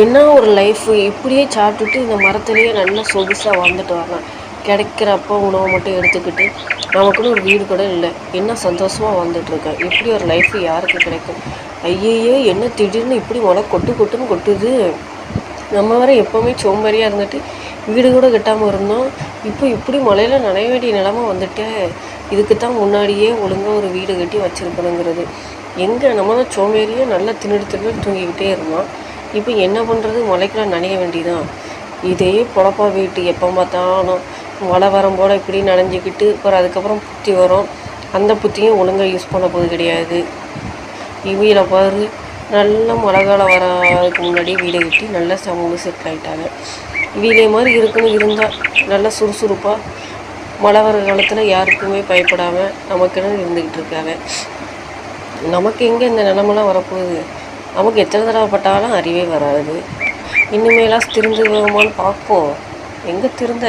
என்ன ஒரு லைஃப் இப்படியே சாப்பிட்டுட்டு இந்த மரத்துலேயே நல்லா சொகுசாக வாழ்ந்துட்டு வரலாம். கிடைக்கிறப்போ உணவை மட்டும் எடுத்துக்கிட்டு நமக்குன்னு ஒரு வீடு கூட இல்லை. என்ன சந்தோஷமாக வாழ்ந்துட்டுருக்கேன் இப்படி ஒரு லைஃப் யாருக்கு கிடைக்கும்? ஐயையோ என்ன திடீர்னு இப்படி மழை கொட்டு கொட்டுன்னு கொட்டுது? நம்ம வர எப்போவுமே சோம்பேறியாக இருந்துட்டு வீடு கூட கட்டாமல் இருந்தோம். இப்போ இப்படி மழையில் நனைய வேண்டிய நிலமை வந்துட்டு. இதுக்கு தான் முன்னாடியே ஒழுங்காக ஒரு வீடு கட்டி வச்சுருக்கணுங்கிறது. எங்கே நம்ம தான் சோம்பேறியே நல்லா தின்னுட்டு தின்னு தூங்கிக்கிட்டே இருந்தோம். இப்போ என்ன பண்ணுறது மழைக்குள்ள நனைய வேண்டியதான் இதே பொழப்பா வீட்டு எப்போ பார்த்தாலும் மழை வரும் போல் இப்படி நனைஞ்சிக்கிட்டு அப்புறம் அதுக்கப்புறம் புத்தி வரும். அந்த புத்தியும் ஒழுங்காக யூஸ் பண்ண போது கிடையாது. இவியில் பாரு நல்ல மழை காலம் வரதுக்கு முன்னாடி வீடை கட்டி நல்லா சமூக செட்டில் ஆகிட்டாங்க இவியிலே மாதிரி இருக்குன்னு இருந்தால் நல்லா சுறுசுறுப்பாக மழை வர காலத்தில் யாருக்குமே பயப்படாமல் நமக்குன்னு இருந்துக்கிட்டு இருக்காங்க. நமக்கு எங்கே இந்த நிலமெல்லாம் வரப்போகுது? நமக்கு எத்தனை தடவை பட்டாலும் அறிவே வராது. இனிமேலாம் திருந்துவோமான்னு பார்ப்போம். எங்கே திருந்த?